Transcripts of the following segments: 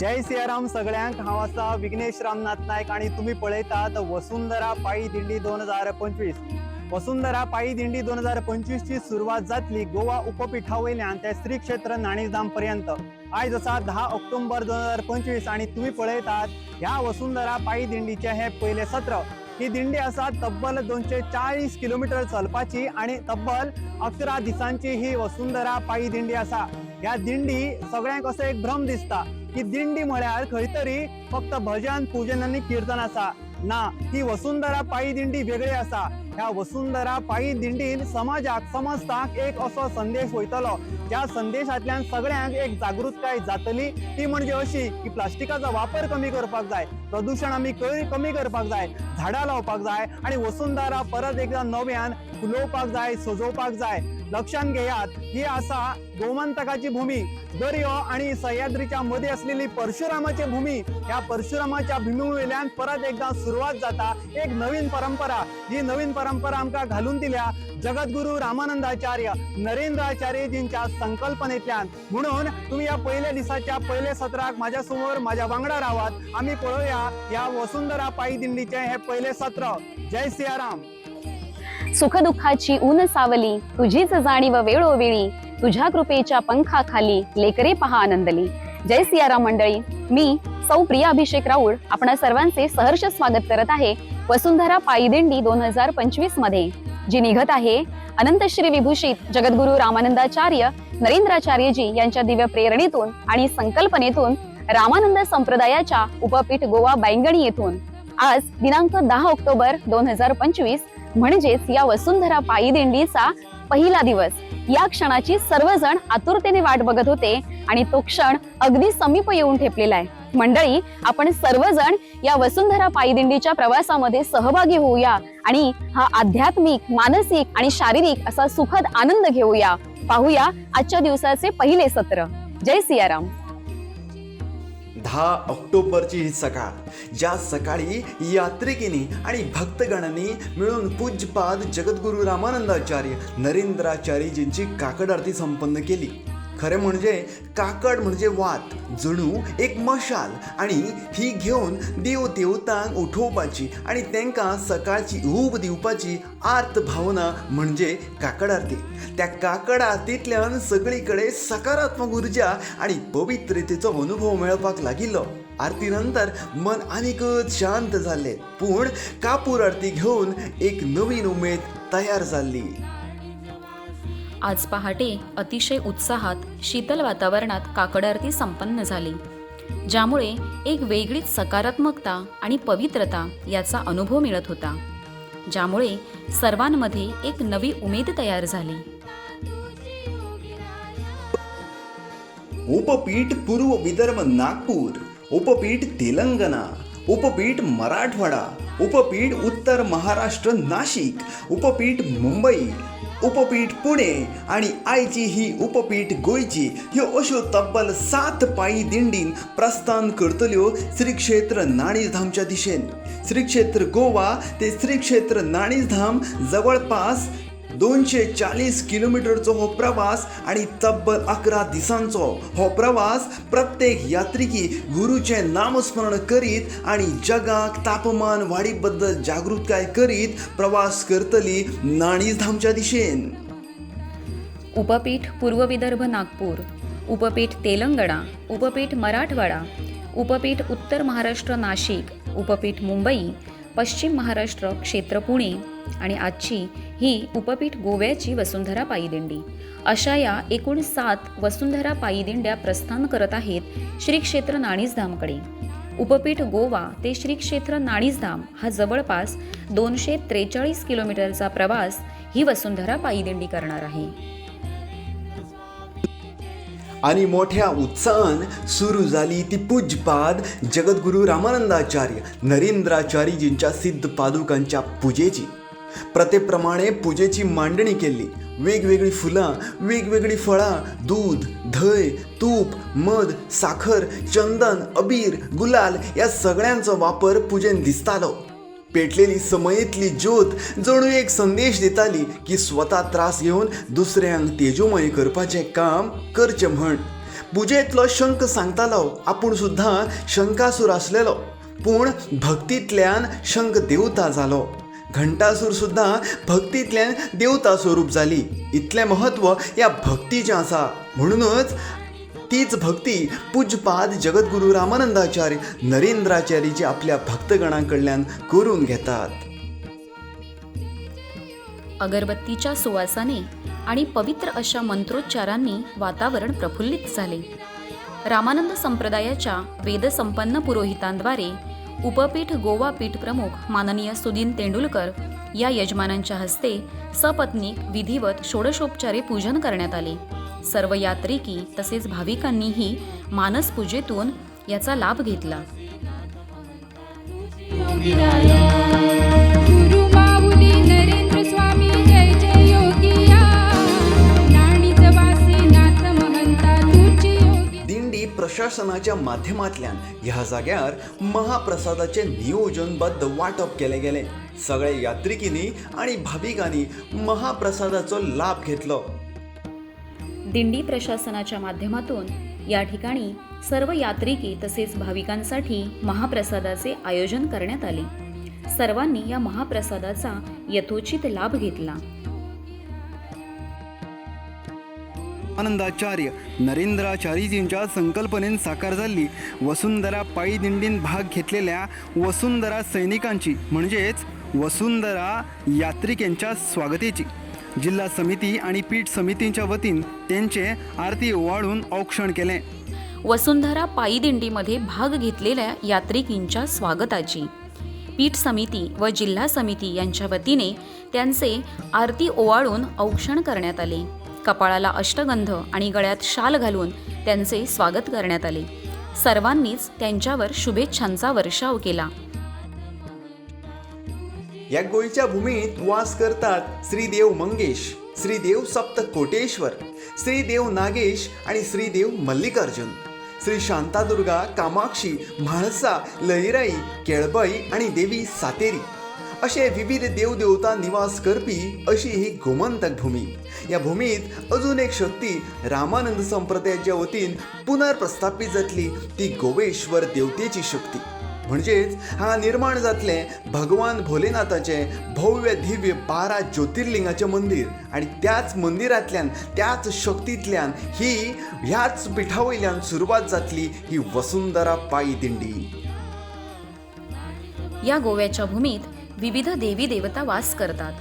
जय सियाराम सगळ्यांक. हांव आसा विघ्नेश रामनाथ नायक आणि तुम्ही पळयतात वसुंधरा पायी दिंडी दोन हजार पंचवीस. वसुंधरा पायी दिंडी दोन हजार पंचवीस ची सुरवात जातली गोवा उपपीठा वयल्यान ते श्री क्षेत्र नाणीधाम पर्यंत. आयज आसा दहा ऑक्टोबर दोन हजार पंचवीस आणि तुम्ही पळयतात ह्या वसुंधरा पायी दिंडीचे हे पहिले सत्र. ही दिंडी आसा तब्बल दोनशे चाळीस किलोमीटर चलपाची आणि तब्बल अकरा दिसांची ही वसुंधरा पायी दिंडी आसा ह्या दिंडी सगळ्यांक असो एक भ्रम दिसता. की दिंडी म्हळ्यार खंय तरी फक्त भजन पूजन आनी कीर्तन आसा. ना ही वसुंधरा पायी दिंडी वेगळी आसा. ह्या वसुंधरा पायी दिंडीन समाजाक समजताक एक असो संदेश वयतलो. ज्या संदेशांतल्यान सगळ्यांक एक जागृतकाय जातली ती म्हणजे अशी की प्लास्टिकाचो वापर कमी करपाक जाय प्रदूषण आमी कमी करपाक जाय झाडां लावपाक जाय आणि वसुंधरा परत एकदा नव्यान फुलोवपाक जाय सजोवपाक जाय. लक्षात घेयात ही आसा गोमंतकाची भूमी दर्यो आणि सह्याद्रीच्या मध्ये असलेली परशुरामाची भूमी. ह्या परशुरामाच्या भूमी वयल्यान परत एकदा सुरुवात जाता एक नवीन परंपरा. जी नवीन परंपरा आमकां घालून दिल्या जगद्गुरू रामानंदाचार्य नरेंद्राचार्यजींच्या संकल्पनेतल्यान. म्हणून तुम्ही या पहिल्या दिसाच्या पहिल्या सत्राक माझ्यासमोर माझ्या वांगडा रावात आम्ही पळोवया या वसुंधरा पायी दिंडीचे हे पहिले सत्र. जय सियाराम. सुखदुःखाची ऊन सावली तुझीच जाणीव वेळोवेळी तुझ्या कृपेच्या पंखाखाली लेकरे पहा आनंदली. जय सियाराम मंडळी. मी सौ प्रिया अभिषेक राऊळ आपणा सर्वांचे सहर्ष स्वागत करत आहे वसुंधरा पायीदिंडी दोन हजार पंचवीसमध्ये जी निघत आहे अनंत श्री विभूषित जगद्गुरु रामानंदाचार्य नरेंद्राचार्यजी यांच्या दिव्य प्रेरणेतून आणि संकल्पनेतून रामानंद संप्रदायाच्या उपपीठ गोवा बैंगणी येथून. आज दिनांक दहा ऑक्टोबर दोन हजार पंचवीस म्हणजेच या वसुंधरा पायी दिंडीचा पहिला दिवस. या क्षणाची सर्वजण आतुरतेने वाट बघत होते आणि तो क्षण अगदी समीप येऊन ठेपलेला आहे. मंडळी आपण सर्वजण या वसुंधरा पायीदिंडीच्या प्रवासामध्ये सहभागी होऊया आणि हा आध्यात्मिक मानसिक आणि शारीरिक असा सुखद आनंद घेऊया. पाहूया आजच्या दिवसाचे पहिले सत्र. जय सियाराम. दहा ऑक्टोबरची ही सकाळ ज्या सकाळी यात्रिकींनी आणि भक्तगणांनी मिळून पूज्यपाद जगद्गुरू रामानंदाचार्य नरेंद्राचार्यजींची काकड आरती संपन्न केली. खरे म्हणजे काकड म्हणजे वात जणू एक मशाल आणि ही घेऊन देव देवतांक उठोवपाची आणि तांकां सकाळची उब दिवपाची आर्त भावना म्हणजे काकड आरती त्या काकड आरतींतल्यान सगळीकडे सकारात्मक उर्जा आणि पवित्रतेचो अनुभव मेळपाक लागिल्लो. आरती नंतर मन आनीकच शांत जाल्लें पूण कापूर आरती घेवन एक नवीन उमेद तयार जाल्ली. आज पहाटे अतिशय उत्साहात शीतल वातावरणात काकड आरती संपन्न झाली. ज्यामुळे एक वेगळीच सकारात्मकता आणि पवित्रता याचा अनुभव मिळत होता. ज्यामुळे सर्वांमध्ये एक नवी उमेद तयार झाली. उपपीठ पूर्व विदर्भ नागपूर उपपीठ तेलंगणा उपपीठ मराठवाडा उपपीठ उत्तर महाराष्ट्र नाशिक उपपीठ मुंबई उपपीठ पुणे आणि आयची ही उपपीठ गोंयची. ह्यो अश्यो तब्बल सात पायी दिंडीन प्रस्थान करतल्यो श्री क्षेत्र नाणीधामच्या दिशेन. श्री क्षेत्र गोवा ते श्री क्षेत्र नाणीधाम जवळपास दोनशे चाळीस किलोमीटरचो हो प्रवास आणि तब्बल अकरा दिसांचो हो प्रवास प्रत्येक यात्रिकी गुरुचे नामस्मरण करीत आणि जगाक तापमान वाडी बद्दल जागृतकाय करीत प्रवास करतली नाणीधामच्या दिशेन. उपपीठ पूर्व विदर्भ नागपूर उपपीठ तेलंगणा उपपीठ मराठवाडा उपपीठ उत्तर महाराष्ट्र नाशिक उपपीठ मुंबई पश्चिम महाराष्ट्र क्षेत्र पुणे आणि आजची ही उपपीठ गोव्याची वसुंधरा पायीदिंडी अशा या एकूण सात वसुंधरा पायीदिंड्या प्रस्थान करत आहेत श्री क्षेत्र नाणीसधामकडे. उपपीठ गोवा ते श्री क्षेत्र नाणीजधाम हा जवळपास दोनशे त्रेचाळीस किलोमीटरचा प्रवास ही वसुंधरा पायीदिंडी करणार आहे. आणि मोठ्या उत्साहान सुरू झाली ती पूजपाद जगद्गुरू रामानंदाचार्य नरेंद्राचार्यजींच्या सिद्ध पादुकांच्या पूजेची. प्रथेप्रमाणे पूजेची मांडणी केली. वेगवेगळी फुलां वेगवेगळी फळां दूध धय तूप मध साखर चंदन अबीर गुलाल या सगळ्यांचो वापर पूजेन दिसतालो. पेटलेली समयेतली ज्योत जणू एक संदेश दिताली की स्वता त्रास घेवन दुसऱ्यांक तेजोमय करपाचें काम करचें म्हण. पुजेंतलो शंख सांगतालो आपूण सुद्दां शंकासूर आसलेलो पूण भक्तींतल्यान शंख देवता जालो घंटासूर सुद्दां भक्तींतल्यान देवता स्वरूप जाली इतलें महत्त्व ह्या भक्तीचें आसा म्हणूनच तीच भक्ती पूज्यपाद जगद्गुरू रामानंदाचार्य नरेंद्राचार्यजी आपल्या भक्तगणांकडल्यान करून घेतात. अगरबत्तीच्या सुवासाने आणि पवित्र अशा मंत्रोच्चारांनी वातावरण प्रफुल्लित झाले. रामानंद संप्रदायाच्या वेदसंपन्न पुरोहितांद्वारे उपपीठ गोवा पीठ प्रमुख माननीय सुदीन तेंडुलकर या यजमानांच्या हस्ते सपत्नीक विधिवत षोडशोपचारे पूजन करण्यात आले. सर्व यात्रिकी तसेच भाविकांनीही मानस पूजेतून याचा लाभ घेतला. गुरु माऊली नरेंद्र स्वामी जय जय योगिया. नाणीच वासे नाथ महंता तुझी योगी. दिंडी प्रशासनाच्या माध्यमांतल्यान ह्या जाग्यार महाप्रसादाचे नियोजनबद्ध वांटप केले गेले. सगळ्या यात्रिकींनी आणि भाविकांनी महाप्रसादाचो लाभ घेतलो. दिंडी प्रशासनाच्या माध्यमातून या ठिकाणी सर्व यात्रिकी तसेच भाविकांसाठी महाप्रसादाचे आयोजन करण्यात आले. सर्वांनी या महाप्रसादाचा यथोचित लाभ घेतला. आनंदाचार्य नरेंद्राचार्यजींच्या संकल्पनेन साकार झाली. वसुंधरा पायी दिंडीन भाग घेतलेल्या वसुंधरा सैनिकांची म्हणजेच वसुंधरा यात्रिकेंच्या स्वागतेची. जिल्हा समिती आणि पीठ समितींच्या वतीन त्यांचे आरती ओवाळून औक्षण केले. वसुंधरा पायी दिंडीमध्ये भाग घेतलेल्या यात्रिकींच्या स्वागताची. पीठ समिती व जिल्हा समिती यांच्या वतीने त्यांचे आरती ओवाळून औक्षण करण्यात आले. कपाळाला अष्टगंध आणि गळ्यात शाल घालून त्यांचे स्वागत करण्यात आले. सर्वांनीच त्यांच्यावर शुभेच्छांचा वर्षाव केला. या गोंयच्या भूमीत वास करतात श्रीदेव मंगेश श्रीदेव सप्त कोटेश्वर श्रीदेव नागेश आणि श्रीदेव मल्लिकार्जुन. श्री शांतादुर्गा कामाक्षी म्हाळसा लहिराई केळबाई आणि देवी सातेरी. असे विविध देवदेवता निवास करपी अशी ही गोमंतक भूमी. या भूमीत अजून एक शक्ती रामानंद संप्रदायाच्या वतीन पुनर्प्रस्थापित जातली ती गोवेश्वर देवतेची शक्ती. म्हणजेच हांगा निर्माण जातलें भगवान भोलेनाथाचें भव्य दिव्य बारा ज्योतिर्लिंगाचें मंदिर. आनी त्याच मंदिरांतल्यान त्याच शक्तींतल्यान ही ह्याच पिठा वयल्यान सुरवात जातली ही वसुंधरा पायी दिंडी. या गोव्याच्या भूमीत विविध देवी देवता वास करतात.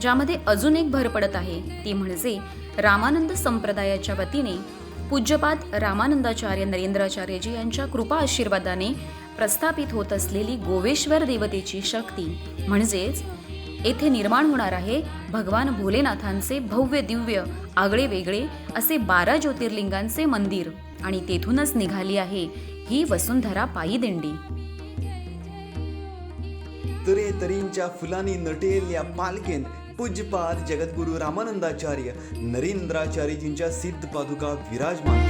ज्यामध्ये अजून एक भर पडत आहे ती म्हणजे रामानंद संप्रदायाच्या वतीने पूज्यपाद रामानंदाचार्य नरेंद्राचार्यजी यांच्या कृपा आशीर्वादाने प्रस्थापित होत असलेली गोवेश्वर देवतेची शक्ती म्हणजेच येथे निर्माण होणार आहे भगवान भोलेनाथांचे भव्य दिव्य आगळे वेगळे असे बारा ज्योतिर्लिंगांचे मंदिर आणि तेथूनच निघाली आहे ही वसुंधरा पायी दिंडी तरे तरेंच्या फुलांनी नटयल्ल्या पालखेंत पूज्यपाद जगद्गुरू रामानंदाचार्य नरेंद्राचार्यजींच्या सिद्ध पादुका विराजमान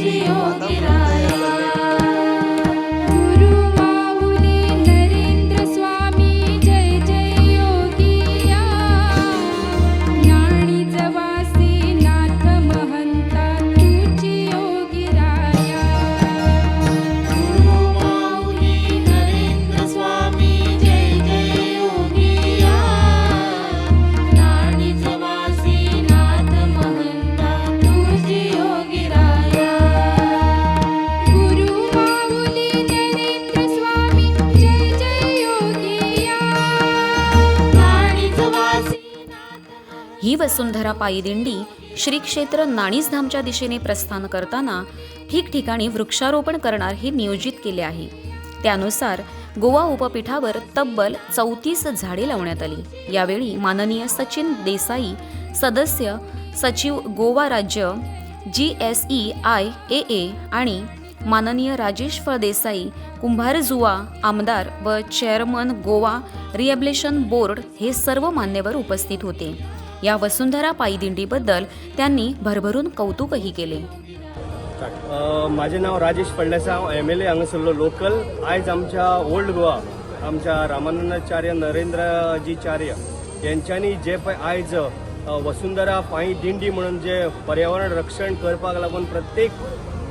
आध्यात्मिक वातावरण ही वसुंधरा पायी दिंडी श्री क्षेत्र नाणीसधामच्या दिशेने प्रस्थान करताना ठिकठिकाणी वृक्षारोपण करणार हे नियोजित केले आहे. त्यानुसार गोवा उपपीठावर तब्बल चौतीस झाडे लावण्यात आली. यावेळी माननीय सचिन देसाई सदस्य सचिव गोवा राज्य G S E I A A आणि माननीय राजेश फळदेसाई कुंभारजुवा आमदार व चेअरमन गोवा रिहॅबिलेशन बोर्ड हे सर्व मान्यवर उपस्थित होते. या वसुंधरा पायी दिंडीबद्दल त्यांनी भरभरून कौतुकही केले. माझे नाव राजेश फळदेसाय हांव एम एल ए हांगासरलो लोकल. आयज आमच्या ओल्ड गोवा आमच्या रामानंदाचार्य नरेंद्रजीचार्य यांच्यानी जे पळय आयज वसुंधरा पांय दिंडी म्हणून जे पर्यावरण रक्षण करपाक लागून प्रत्येक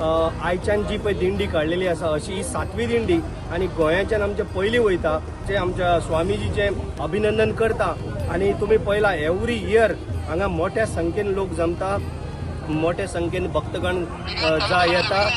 आयच्यान जी पळय दिंडी काडलेली आसा अशी ही सातवी दिंडी आनी गोंयाच्यान आमचे पयली वयता जे आमच्या स्वामीजीचे अभिनंदन करता आनी तुमी पळयला एवरी इयर हांगा मोठ्या संख्येन लोक जमता मोठ्या संख्येन भक्तगण जा येता.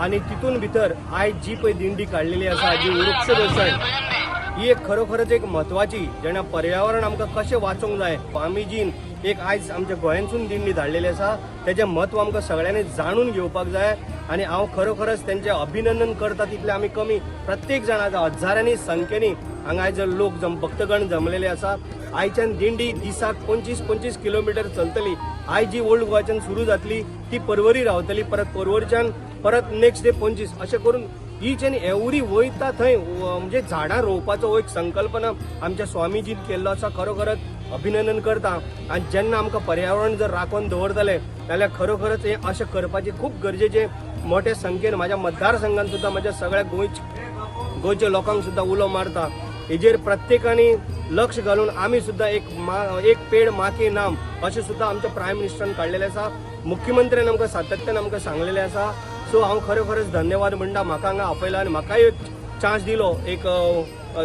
आणि तितून भितर आयज जी पळय दिंडी काडलेली आसा जी वृक्ष दर्शन ही एक खरोखरच एक म्हत्वाची जेणा पर्यावरण आमकां कशें वाचूंक जाय. स्वामीजीन एक आयज आमच्या गोंयानसून दिंडी धाडलेली आसा तेजें म्हत्व आमकां सगळ्यांनी जाणून घेवपाक जाय. आनी हांव खरोखरच तेंचें अभिनंदन करता तितलें आमी कमी प्रत्येक जाण हजारांनी संख्येनी हांगा आयज लोक जम भक्तगण जमलेले आसा आयच्यान दिंडी दिसाक पंचवीस पंचवीस किलोमिटर चलतली. आयज जी ओल्ड गोवाच्यान सुरू जातली ती परवरी रावतली परत परवरीच्यान परत नेक्स्ट डे पंचवीस. अशें करून ईच एन एवरी वयता थंय म्हणजे झाडां रोवपाचो हो एक संकल्पना आमच्या स्वामीजीन केल्लो आसा. खरोखरच अभिनंदन करता. आनी जेन्ना आमकां पर्यावरण जर राखून दवरतले जाल्यार खरोखरच हें अशें करपाचें खूब गरजेचें मोठ्या संख्येन माझ्या मतदारसंघान सुद्दां म्हज्या सगळ्या गोंयच्या गोंयच्या लोकांक सुद्दां उलो मारता. हेजेर प्रत्येकानी लक्ष घालून आमी सुद्दां एक मा एक पेड माके नाम अशें सुद्दां आमच्या प्रायम मिनिस्टरान काडलेलें आसा मुख्यमंत्र्यान आमकां सातत्यान आमकां सांगलेलें आसा सो हांव खरोखरच धन्यवाद म्हणटा म्हाका हांगा आपयला आनी म्हाकाय एक चान्स दिलो. एक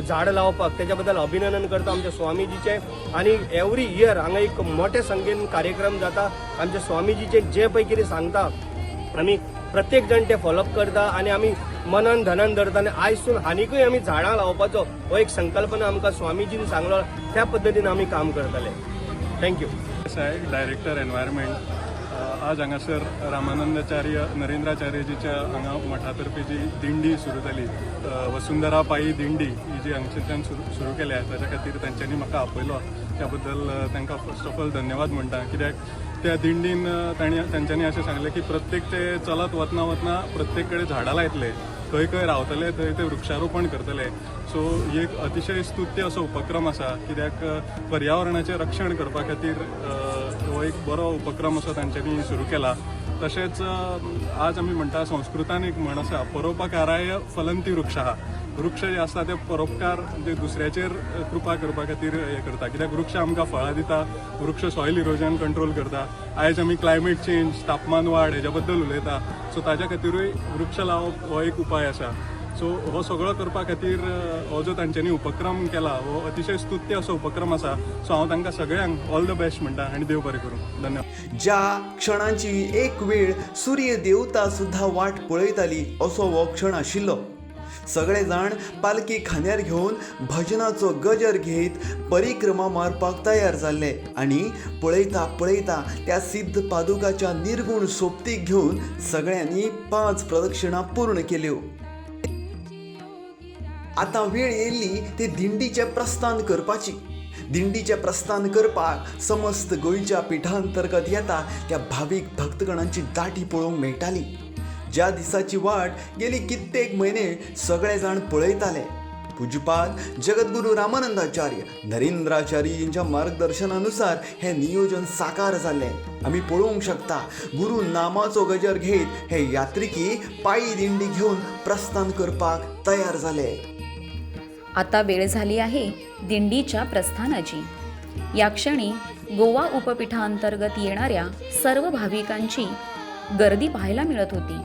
झाड लावपाक. त्याच्या बद्दल अभिनंदन करता आमच्या स्वामीजीचे. आणि एवरी इयर हांगा एक मोठ्या संख्येन कार्यक्रम जाता. आमच्या स्वामीजीचे जे पळय कितें सांगता आमी प्रत्येक जण ते फॉलोअप करता. आणि आमी मनान धनान धरता आनी आयजसून आनीकूय आमी झाडां लावपाचो हो एक संकल्पना आमकां स्वामीजीन सांगलो. त्या पद्दतीन आमी काम करतले थँक्यू साहेब डायरेक्टर एनवायरमेंट आज हांगासर रामानंदाचार्य नरेंद्राचार्यजीच्या हांगा मठातर्फे जी दिंडी सुरू जाली वसुंधरा पायी दिंडी ही जी हांगच्यान सुरू सुरू केल्या ताच्या खातीर तांच्यांनी म्हाका आपयलो. त्या बद्दल तांकां फर्स्ट ऑफ ऑल धन्यवाद म्हणटा. कित्याक त्या दिंडीन तांणी तांच्यांनी अशें सांगलें की प्रत्येक ते चलत वतना वतना प्रत्येक कडेन झाडां लायतले. खंय खंय रावतले थंय ते वृक्षारोपण करतले. सो ही एक अतिशय स्तुत्य असो उपक्रम आसा कित्याक पर्यावरणाचें रक्षण करपा खातीर हो एक बरो उपक्रम असो तांच्यांनी सुरू केला. तशेंच आज आमी म्हणटा संस्कृतान एक म्हण आसा परोपकाराय फलंती वृक्ष हा. वृक्ष जे आसता ते परोपकार जे दुसऱ्याचेर कृपा करपा खातीर हे करता. कित्याक वृक्ष आमकां फळां दिता वृक्ष सॉयल इरोजन कंट्रोल करता. आयज आमी क्लायमेट चेंज तापमान वाड हेज्या बद्दल उलयता. सो ताज्या खातीरूय वृक्ष लावप हो एक उपाय आसा. सो हो सगळो करपा खातीर हो जो तांच्यांनी उपक्रम केला हो अतिशय स्तुत्य असो उपक्रम आसा सो हांव तांकां सगळ्यांक ऑल द बेस्ट म्हणटा आनी देव बरें करूं. धन्यवाद. ज्या क्षणांची एक वेळ सूर्य देवता सुद्धा वाट पळयताली असो हो क्षण आशिल्लो. सगळे जाण पालखी खांद्यार घेवन भजनाचो गजर घेत परिक्रमा मारपाक तयार जाल्ले आनी पळयता पळयता त्या सिद्ध पादुकाच्या निर्गुण सोबतीक घेवन सगळ्यांनी पांच प्रदक्षिणां पूर्ण केल्यो. आतां वेळ येयल्ली ते दिंडीचें प्रस्थान करपाची. दिंडीचें प्रस्थान करपाक समस्त गोंयच्या पिठांतर्गत येता त्या भावीक भक्तगणांची दाटी पळोवंक मेळटाली. ज्या दिसाची वाट गेली कित्येक म्हयने सगळे जाण पळयताले. पुजपाल जगद्गुरू रामानंदाचार्य नरेंद्राचार्य यांच्या मार्गदर्शनानुसार हे नियोजन साकार झाले. आमी पळोवंक शकता गुरू नामाचो गजर घेत हे यात्रिकी पायी दिंडी घेवन प्रस्थान करपाक तयार जाले आता वेळ झाली आहे दिंडीच्या प्रस्थानाची. या क्षणी गोवा उपपीठांतर्गत येणाऱ्या सर्व भाविकांची गर्दी पाहायला मिळत होती.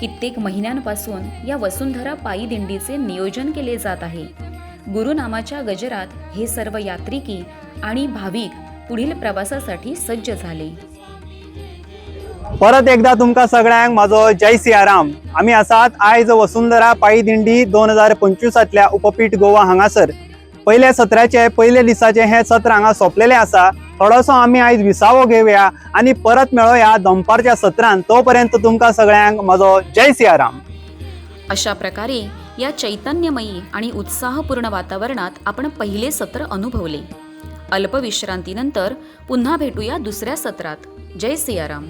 कित्येक महिन्यांपासून या वसुंधरा पायी दिंडीचे नियोजन केले जात आहे. गुरुनामाच्या गजरात हे सर्व यात्रिकी आणि भाविक पुढील प्रवासासाठी सज्ज झाले. परत एकदा तुमकां सगळ्यांक माझो जय सियाराम. आमी आसात आयज वसुंधरा पायी दिंडी दोन हजार पंचवीसांतल्या उपपीठ गोवा हांगासर. पयल्या सत्राचे पयले दिसाचे हे सत्र हांगा सोंपलेले आसा. थोडोसो आमी आयज विसावो घेवया आनी परत मेळोया दनपारच्या सत्रांत. तो पर्यंत तुमकां सगळ्यांक म्हजो जय सियाराम. अशा प्रकारे या चैतन्यमयी आणि उत्साहपूर्ण वातावरणात आपण पहिले सत्र अनुभवले. अल्पविश्रांतीनंतर पुन्हा भेटूया दुसऱ्या सत्रात. जय सियाराम.